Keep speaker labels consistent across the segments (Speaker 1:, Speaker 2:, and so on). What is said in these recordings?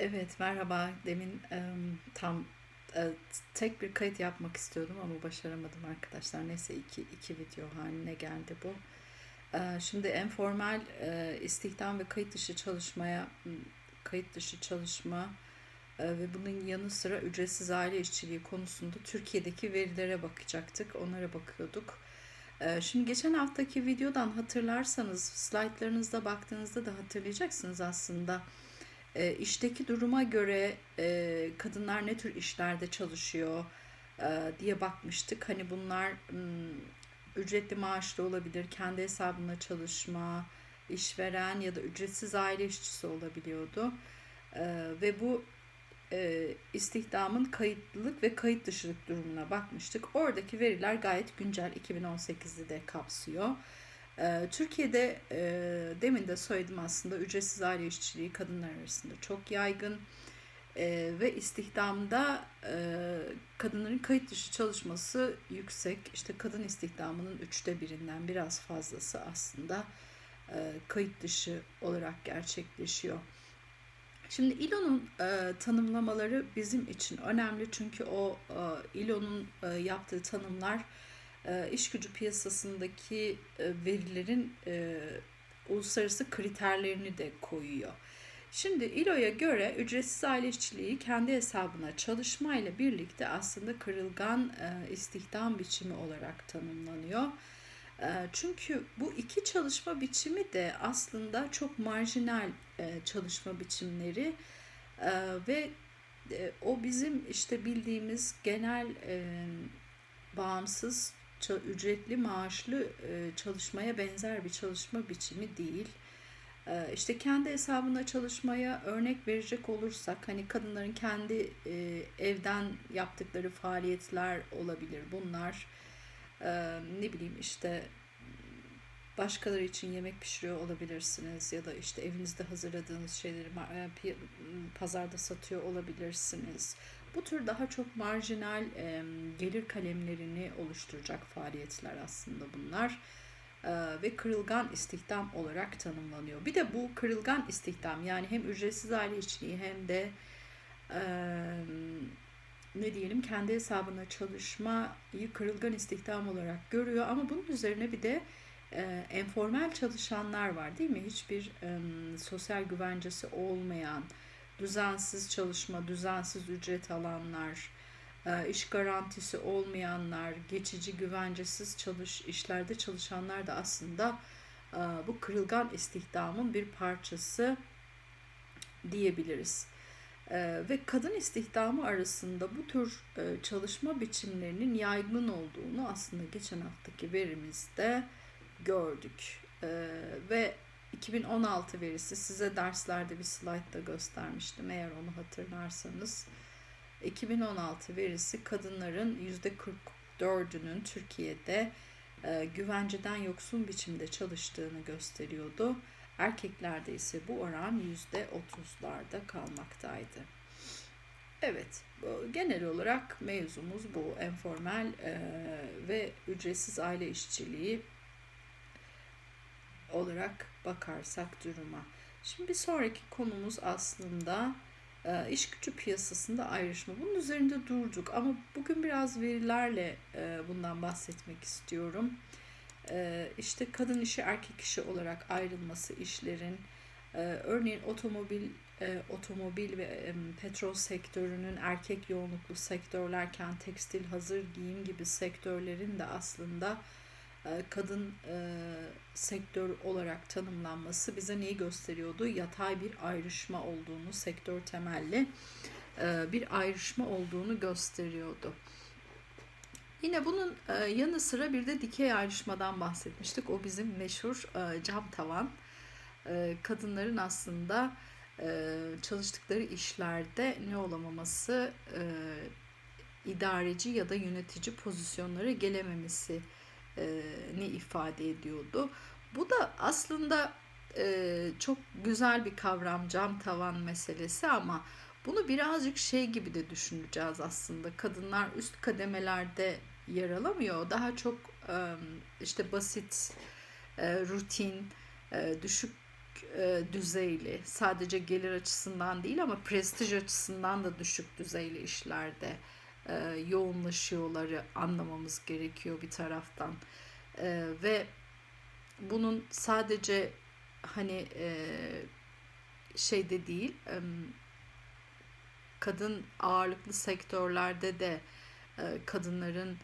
Speaker 1: Evet, merhaba. Demin em, tam e, tek bir kayıt yapmak istiyordum ama başaramadım arkadaşlar. Neyse iki, iki video haline geldi bu. Şimdi informal e, istihdam ve kayıt dışı çalışmaya kayıt dışı çalışma ve bunun yanı sıra ücretsiz aile işçiliği konusunda Türkiye'deki verilere bakacaktık. Onlara bakıyorduk. Şimdi geçen haftaki videodan hatırlarsanız slaytlarınızda baktığınızda da hatırlayacaksınız aslında e, işteki duruma göre e, kadınlar ne tür işlerde çalışıyor e, diye bakmıştık. Hani bunlar m, ücretli maaşlı olabilir, kendi hesabına çalışma, işveren ya da ücretsiz aile işçisi olabiliyordu. E, ve bu e, istihdamın kayıtlılık ve kayıt dışılık durumuna bakmıştık. Oradaki veriler gayet güncel 2018'i de kapsıyor. Ee, Türkiye'de e, demin de söyledim aslında ücretsiz aile işçiliği kadınlar arasında çok yaygın Ee, ve istihdamda e, kadınların kayıt dışı çalışması yüksek. İşte kadın istihdamının üçte birinden biraz fazlası aslında e, kayıt dışı olarak gerçekleşiyor. Şimdi ILO'nun tanımlamaları bizim için önemli çünkü o e, yaptığı tanımlar iş gücü piyasasındaki e, verilerin e, uluslararası kriterlerini de koyuyor. Şimdi İLO'ya göre ücretsiz aile işçiliği kendi hesabına çalışmayla birlikte aslında kırılgan e, istihdam biçimi olarak tanımlanıyor. E, çünkü bu iki çalışma biçimi de aslında çok marjinal e, çalışma biçimleri e, ve e, o bizim işte bildiğimiz genel e, bağımsız ücretli maaşlı e, çalışmaya benzer bir çalışma biçimi değil. E, işte kendi hesabına çalışmaya örnek verecek olursak hani kadınların kendi e, evden yaptıkları faaliyetler olabilir bunlar. Ne bileyim işte başkaları için yemek pişiriyor olabilirsiniz ya da işte evinizde hazırladığınız şeyleri pazarda satıyor olabilirsiniz. Bu tür daha çok marjinal e, gelir kalemlerini oluşturacak faaliyetler aslında bunlar e, ve kırılgan istihdam olarak tanımlanıyor. Bir de bu kırılgan istihdam yani hem ücretsiz aile işçiliği hem de e, ne diyelim kendi hesabına çalışmayı kırılgan istihdam olarak görüyor ama bunun üzerine bir de e, çalışanlar var değil mi? Hiçbir e, sosyal güvencesi olmayan, düzensiz çalışma, düzensiz ücret alanlar, e, iş garantisi olmayanlar, geçici güvencesiz çalış işlerde çalışanlar da aslında e, bu kırılgan istihdamın bir parçası diyebiliriz. E, ve kadın istihdamı arasında bu tür çalışma biçimlerinin yaygın olduğunu aslında geçen haftaki verimizde gördük. Ve 2016 verisi size derslerde bir slaytta göstermiştim eğer onu hatırlarsanız. 2016 verisi kadınların %44'ünün Türkiye'de e, güvenceden yoksun biçimde çalıştığını gösteriyordu. Erkeklerde ise bu oran %30'larda kalmaktaydı. Evet, genel olarak mevzumuz bu. Enformal e, ve ücretsiz aile işçiliği olarak bakarsak duruma. Şimdi bir sonraki konumuz aslında e, iş gücü piyasasında ayrışma. Bunun üzerinde durduk ama bugün biraz verilerle e, bundan bahsetmek istiyorum. E, işte kadın işi erkek işi olarak ayrılması işlerin, örneğin otomobil otomobil ve petrol sektörünün erkek yoğunluklu sektörlerken tekstil, hazır giyim gibi sektörlerin de aslında kadın e, sektör olarak tanımlanması bize neyi gösteriyordu? Yatay bir ayrışma olduğunu, sektör temelli e, bir ayrışma olduğunu gösteriyordu. Yine bunun e, yanı sıra bir de dikey ayrışmadan bahsetmiştik. O bizim meşhur e, cam tavan. E, kadınların aslında e, çalıştıkları işlerde ne olamaması, e, idareci ya da yönetici pozisyonlara gelememesi ni ifade ediyordu. Bu da aslında e, çok güzel bir kavram cam tavan meselesi ama bunu birazcık şey gibi de düşüneceğiz aslında. Kadınlar üst kademelerde yer alamıyor. Daha çok e, işte basit, e, rutin, e, düşük e, düzeyli, sadece gelir açısından değil ama prestij açısından da düşük düzeyli işlerde e, yoğunlaşıyorları anlamamız gerekiyor bir taraftan. E, ve bunun sadece hani e, şeyde değil, e, kadın ağırlıklı sektörlerde de e, kadınların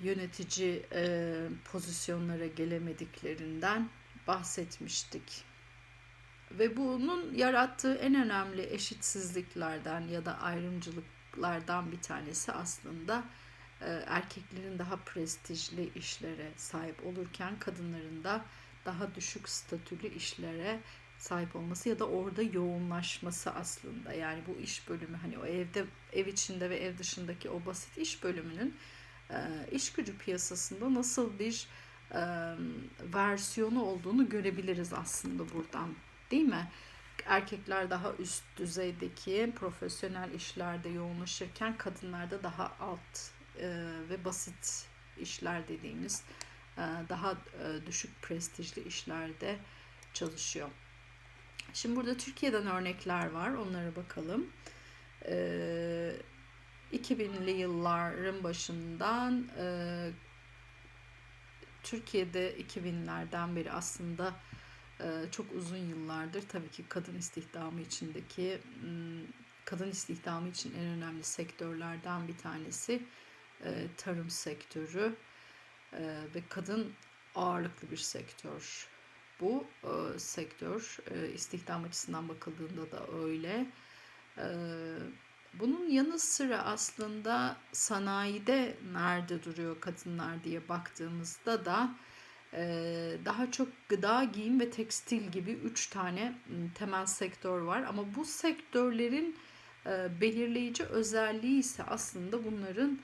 Speaker 1: yönetici e, pozisyonlara gelemediklerinden bahsetmiştik. Ve bunun yarattığı en önemli eşitsizliklerden ya da ayrımcılıklardan bir tanesi aslında e, erkeklerin daha prestijli işlere sahip olurken kadınların da daha düşük statülü işlere sahip olması ya da orada yoğunlaşması aslında. Yani bu iş bölümü hani o evde ev içinde ve ev dışındaki o basit iş bölümünün e, iş gücü piyasasında nasıl bir e, versiyonu olduğunu görebiliriz aslında buradan. Değil mi? Erkekler daha üst düzeydeki profesyonel işlerde yoğunlaşırken kadınlar da daha alt e, ve basit işler dediğimiz daha düşük prestijli işlerde çalışıyor. Şimdi burada Türkiye'den örnekler var. Onlara bakalım. Ee, 2000'li yılların başından e, Türkiye'de 2000'lerden beri aslında e, çok uzun yıllardır tabii ki kadın istihdamı içindeki kadın istihdamı için en önemli sektörlerden bir tanesi e, tarım sektörü e, ve kadın ağırlıklı bir sektör bu e, sektör. İstihdam açısından bakıldığında da öyle. Bunun yanı sıra aslında sanayide nerede duruyor kadınlar diye baktığımızda da daha çok gıda, giyim ve tekstil gibi üç tane temel sektör var. Ama bu sektörlerin belirleyici özelliği ise aslında bunların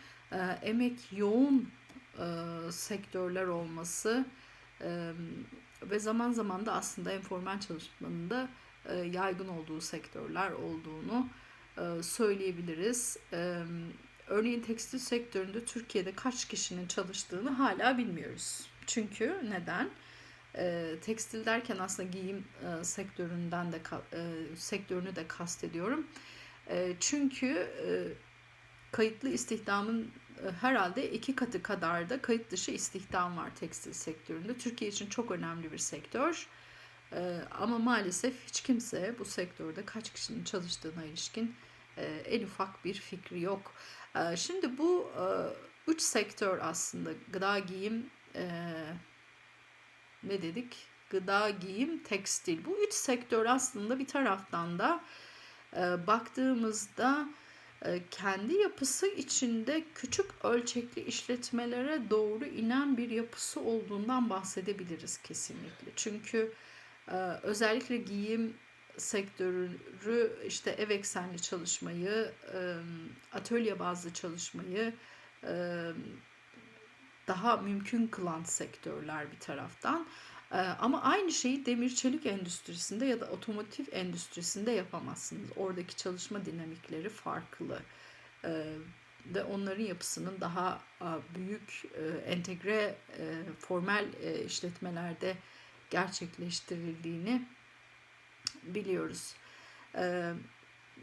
Speaker 1: emek yoğun sektörler olması. Ve zaman zaman da aslında informal çalışmanın da yaygın olduğu sektörler olduğunu söyleyebiliriz. Örneğin tekstil sektöründe Türkiye'de kaç kişinin çalıştığını hala bilmiyoruz. Çünkü neden? E, tekstil derken aslında giyim e, sektöründen de e, sektörünü de kastediyorum. E, çünkü e, kayıtlı istihdamın e, herhalde iki katı kadar da kayıt dışı istihdam var tekstil sektöründe. Türkiye için çok önemli bir sektör. E, ama maalesef hiç kimse bu sektörde kaç kişinin çalıştığına ilişkin e, en ufak bir fikri yok. Şimdi bu üç sektör aslında gıda, giyim, ne dedik? Gıda, giyim, tekstil. Bu üç sektör aslında bir taraftan da baktığımızda e, kendi yapısı içinde küçük ölçekli işletmelere doğru inen bir yapısı olduğundan bahsedebiliriz kesinlikle. Çünkü e, özellikle giyim sektörü işte ev eksenli çalışmayı, e, atölye bazlı çalışmayı daha mümkün kılan sektörler bir taraftan. Ama aynı şeyi demir çelik endüstrisinde ya da otomotiv endüstrisinde yapamazsınız. Oradaki çalışma dinamikleri farklı. Ve onların yapısının daha büyük entegre formal işletmelerde gerçekleştirildiğini biliyoruz.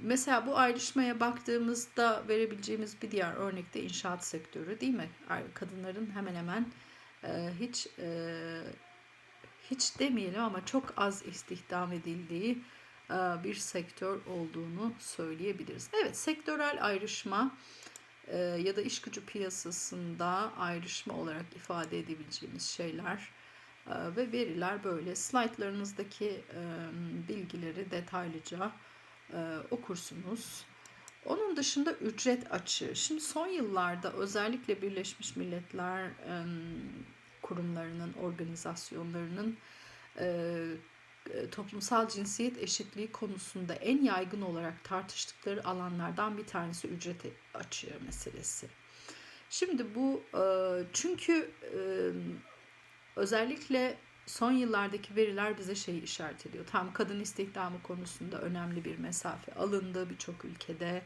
Speaker 1: Mesela bu ayrışmaya baktığımızda verebileceğimiz bir diğer örnek de inşaat sektörü değil mi? Kadınların hemen hemen hiç hiç demeyelim ama çok az istihdam edildiği e, bir sektör olduğunu söyleyebiliriz. Evet sektörel ayrışma e, ya da iş gücü piyasasında ayrışma olarak ifade edebileceğimiz şeyler e, ve veriler böyle. Slaytlarınızdaki bilgileri detaylıca okursunuz. Onun dışında ücret açığı. Şimdi son yıllarda özellikle Birleşmiş Milletler kurumlarının, organizasyonlarının e, e, toplumsal cinsiyet eşitliği konusunda en yaygın olarak tartıştıkları alanlardan bir tanesi ücret açığı meselesi. Şimdi bu e, çünkü e, özellikle son yıllardaki veriler bize şeyi işaret ediyor. Tam kadın istihdamı konusunda önemli bir mesafe alındı birçok ülkede.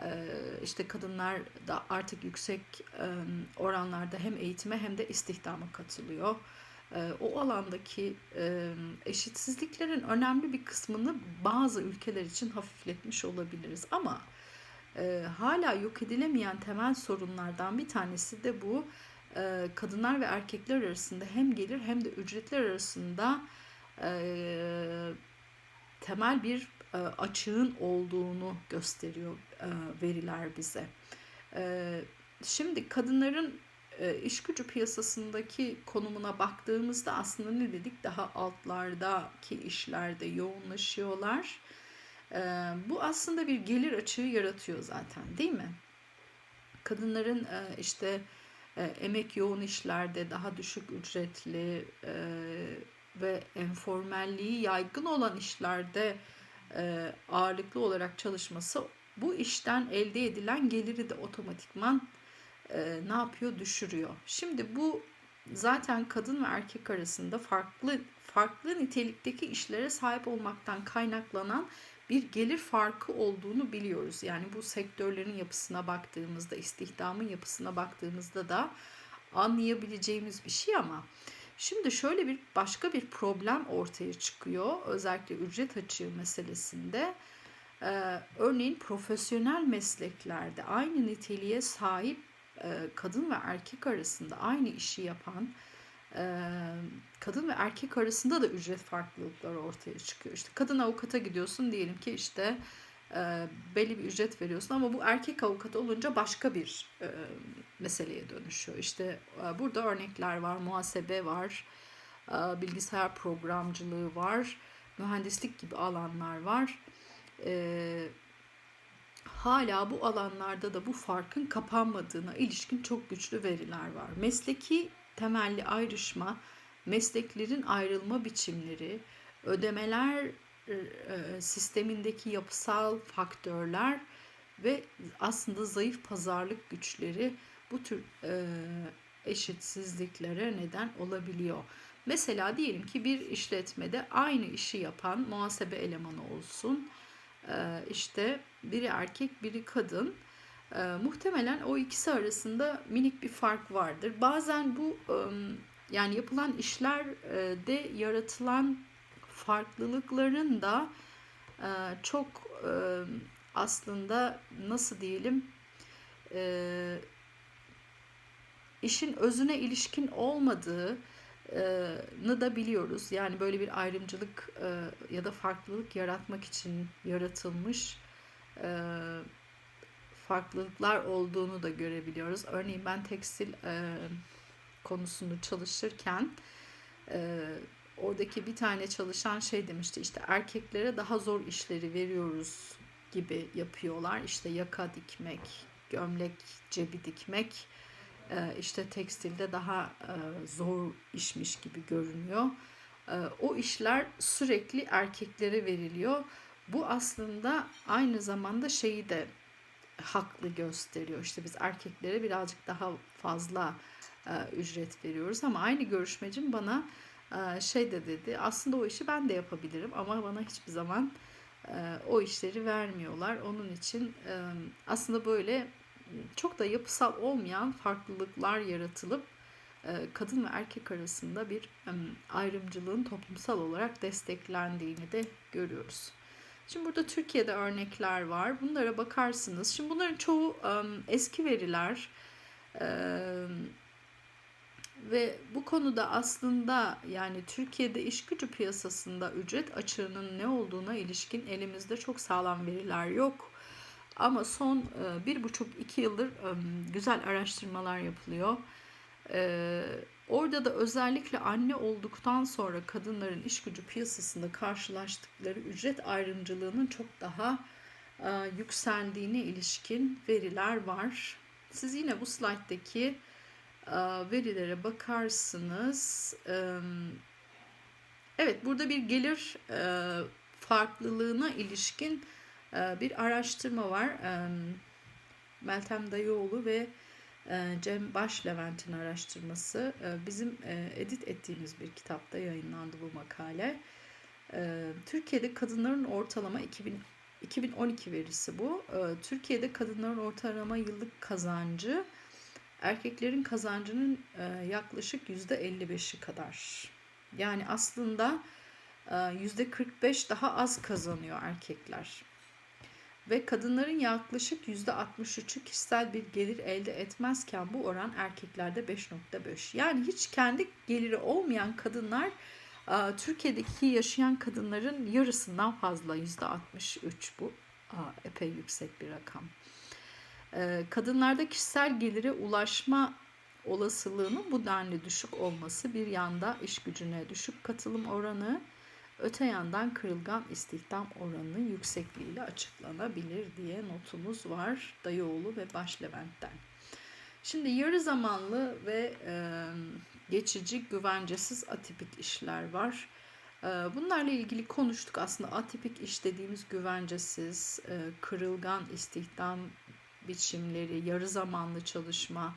Speaker 1: Ee, işte kadınlar da artık yüksek oranlarda hem eğitime hem de istihdama katılıyor. e, o alandaki e, eşitsizliklerin önemli bir kısmını bazı ülkeler için hafifletmiş olabiliriz. Ama e, hala yok edilemeyen temel sorunlardan bir tanesi de bu e, kadınlar ve erkekler arasında hem gelir hem de ücretler arasında e, temel bir e, açığın olduğunu gösteriyor veriler bize. Şimdi kadınların e, iş gücü piyasasındaki konumuna baktığımızda aslında ne dedik daha altlardaki işlerde yoğunlaşıyorlar. Bu aslında bir gelir açığı yaratıyor zaten değil mi? Kadınların e, işte e, emek yoğun işlerde daha düşük ücretli e, ve informelliği yaygın olan işlerde e, ağırlıklı olarak çalışması bu işten elde edilen geliri de otomatikman e, ne yapıyor? Düşürüyor. Şimdi bu zaten kadın ve erkek arasında farklı farklı nitelikteki işlere sahip olmaktan kaynaklanan bir gelir farkı olduğunu biliyoruz. Yani bu sektörlerin yapısına baktığımızda, istihdamın yapısına baktığımızda da anlayabileceğimiz bir şey ama şimdi şöyle bir başka bir problem ortaya çıkıyor. Özellikle ücret açığı meselesinde. Ee, örneğin profesyonel mesleklerde aynı niteliğe sahip e, kadın ve erkek arasında aynı işi yapan kadın ve erkek arasında da ücret farklılıkları ortaya çıkıyor. İşte kadın avukata gidiyorsun diyelim ki işte belli bir ücret veriyorsun ama bu erkek avukat olunca başka bir meseleye dönüşüyor. İşte burada örnekler var, muhasebe var, bilgisayar programcılığı var, mühendislik gibi alanlar var. Hala bu alanlarda da bu farkın kapanmadığına ilişkin çok güçlü veriler var. Mesleki temelli ayrışma, mesleklerin ayrılma biçimleri, ödemeler e, e, sistemindeki yapısal faktörler ve aslında zayıf pazarlık güçleri bu tür e, eşitsizliklere neden olabiliyor. Mesela diyelim ki bir işletmede aynı işi yapan muhasebe elemanı olsun işte biri erkek biri kadın. Ee, muhtemelen o ikisi arasında minik bir fark vardır. Bazen bu yani yapılan işlerde yaratılan farklılıkların da e, çok aslında nasıl diyelim işin özüne ilişkin olmadığı nı da biliyoruz. Yani böyle bir ayrımcılık ya da farklılık yaratmak için yaratılmış farklılıklar olduğunu da görebiliyoruz. Örneğin ben tekstil konusunu çalışırken oradaki bir tane çalışan şey demişti işte erkeklere daha zor işleri veriyoruz gibi yapıyorlar. İşte yaka dikmek, gömlek cebi dikmek e, işte tekstilde daha e, zor işmiş gibi görünüyor. E, o işler sürekli erkeklere veriliyor. Bu aslında aynı zamanda şeyi de haklı gösteriyor. İşte biz erkeklere birazcık daha fazla ücret veriyoruz ama aynı görüşmecim bana şey de dedi. Aslında o işi ben de yapabilirim ama bana hiçbir zaman o işleri vermiyorlar. Onun için aslında böyle çok da yapısal olmayan farklılıklar yaratılıp e, kadın ve erkek arasında bir ayrımcılığın toplumsal olarak desteklendiğini de görüyoruz. Şimdi burada Türkiye'de örnekler var. Bunlara bakarsınız. Şimdi bunların çoğu eski veriler ve bu konuda aslında yani Türkiye'de iş gücü piyasasında ücret açığının ne olduğuna ilişkin elimizde çok sağlam veriler yok. Ama son e, bir buçuk iki yıldır güzel araştırmalar yapılıyor. E, orada da özellikle anne olduktan sonra kadınların iş gücü piyasasında karşılaştıkları ücret ayrımcılığının çok daha yükseldiğine ilişkin veriler var. Siz yine bu slayttaki verilere bakarsınız. Evet burada bir gelir farklılığına ilişkin ee, bir araştırma var. Ee, Meltem Dayıoğlu ve e, Cem Başlevent'in araştırması. Ee, bizim e, edit ettiğimiz bir kitapta yayınlandı bu makale. Türkiye'de kadınların ortalama 2000 2012 verisi bu. Türkiye'de kadınların ortalama yıllık kazancı erkeklerin kazancının e, yaklaşık %55'i kadar. Yani aslında e, %45 daha az kazanıyor erkekler. Ve kadınların yaklaşık %63'ü kişisel bir gelir elde etmezken bu oran erkeklerde 5.5. Yani hiç kendi geliri olmayan kadınlar e, Türkiye'deki yaşayan kadınların yarısından fazla %63 bu. Epey yüksek bir rakam. Ee, kadınlarda kişisel gelire ulaşma olasılığının bu denli düşük olması bir yanda iş gücüne düşük katılım oranı, öte yandan kırılgan istihdam oranının yüksekliğiyle açıklanabilir diye notumuz var Dayıoğlu ve Başlevent'ten. Şimdi yarı zamanlı ve e, geçici güvencesiz atipik işler var. E, bunlarla ilgili konuştuk aslında atipik iş dediğimiz güvencesiz, e, kırılgan istihdam biçimleri, yarı zamanlı çalışma.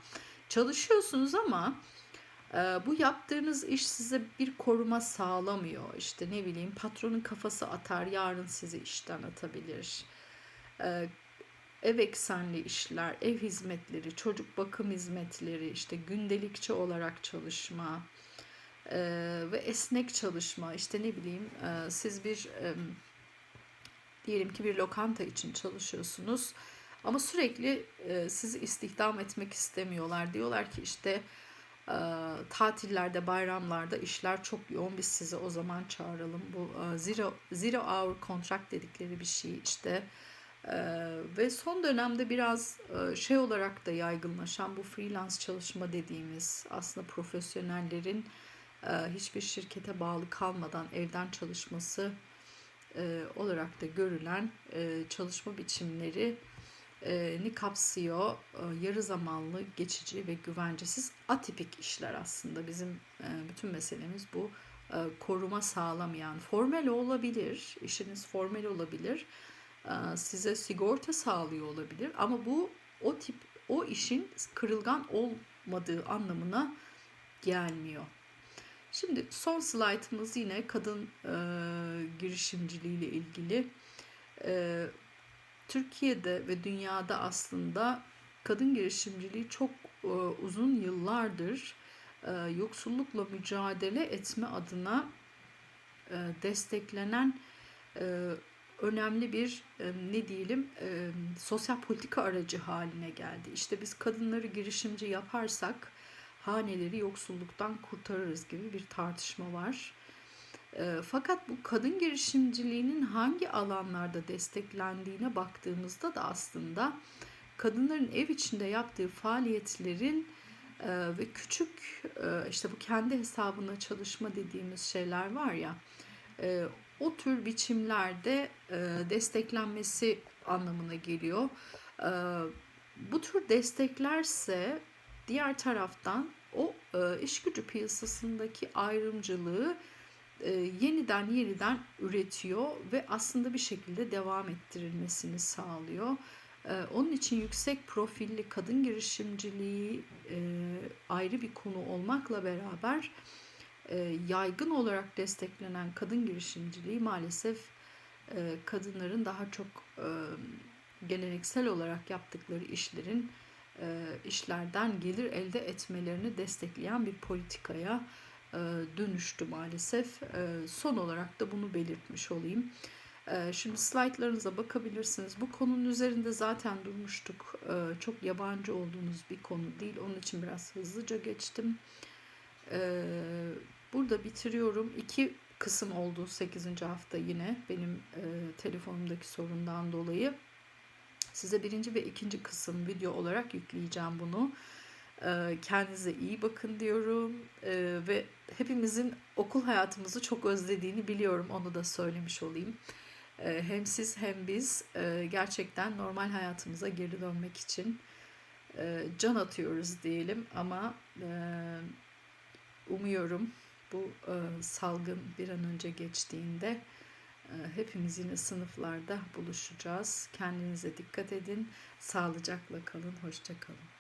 Speaker 1: Çalışıyorsunuz ama bu yaptığınız iş size bir koruma sağlamıyor. İşte ne bileyim patronun kafası atar, yarın sizi işten atabilir. E, ev eksenli işler, ev hizmetleri, çocuk bakım hizmetleri, işte gündelikçi olarak çalışma e, ve esnek çalışma. İşte ne bileyim siz bir diyelim ki bir lokanta için çalışıyorsunuz ama sürekli e, sizi istihdam etmek istemiyorlar. Diyorlar ki işte e, tatillerde, bayramlarda işler çok yoğun biz sizi o zaman çağıralım. Bu e, zero, zero hour contract dedikleri bir şey işte. E, ve son dönemde biraz e, şey olarak da yaygınlaşan bu freelance çalışma dediğimiz aslında profesyonellerin e, hiçbir şirkete bağlı kalmadan evden çalışması e, olarak da görülen e, çalışma biçimleri ni kapsıyor. Yarı zamanlı, geçici ve güvencesiz atipik işler aslında. Bizim bütün meselemiz bu koruma sağlamayan. Formel olabilir, işiniz formel olabilir. Size sigorta sağlıyor olabilir ama bu o tip o işin kırılgan olmadığı anlamına gelmiyor. Şimdi son slaytımız yine kadın e, girişimciliği ile ilgili. Türkiye'de ve dünyada aslında kadın girişimciliği çok e, uzun yıllardır e, yoksullukla mücadele etme adına e, desteklenen e, önemli bir e, ne diyelim e, sosyal politika aracı haline geldi. İşte biz kadınları girişimci yaparsak haneleri yoksulluktan kurtarırız gibi bir tartışma var. E, fakat bu kadın girişimciliğinin hangi alanlarda desteklendiğine baktığımızda da aslında kadınların ev içinde yaptığı faaliyetlerin e, ve küçük e, işte bu kendi hesabına çalışma dediğimiz şeyler var ya e, o tür biçimlerde desteklenmesi anlamına geliyor. Bu tür desteklerse diğer taraftan o iş gücü piyasasındaki ayrımcılığı e, yeniden yeniden üretiyor ve aslında bir şekilde devam ettirilmesini sağlıyor. E, onun için yüksek profilli kadın girişimciliği e, ayrı bir konu olmakla beraber yaygın olarak desteklenen kadın girişimciliği maalesef kadınların daha çok geleneksel olarak yaptıkları işlerin işlerden gelir elde etmelerini destekleyen bir politikaya dönüştü maalesef. E, son olarak da bunu belirtmiş olayım. E, şimdi slaytlarınıza bakabilirsiniz. Bu konunun üzerinde zaten durmuştuk. Çok yabancı olduğunuz bir konu değil. Onun için biraz hızlıca geçtim. Burada bitiriyorum. İki kısım oldu 8. hafta yine benim telefonumdaki sorundan dolayı. Size birinci ve ikinci kısım video olarak yükleyeceğim bunu. Kendinize iyi bakın diyorum ve hepimizin okul hayatımızı çok özlediğini biliyorum onu da söylemiş olayım. Hem siz hem biz gerçekten normal hayatımıza geri dönmek için can atıyoruz diyelim ama umuyorum bu salgın bir an önce geçtiğinde hepimiz yine sınıflarda buluşacağız. Kendinize dikkat edin. Sağlıcakla kalın. Hoşça kalın.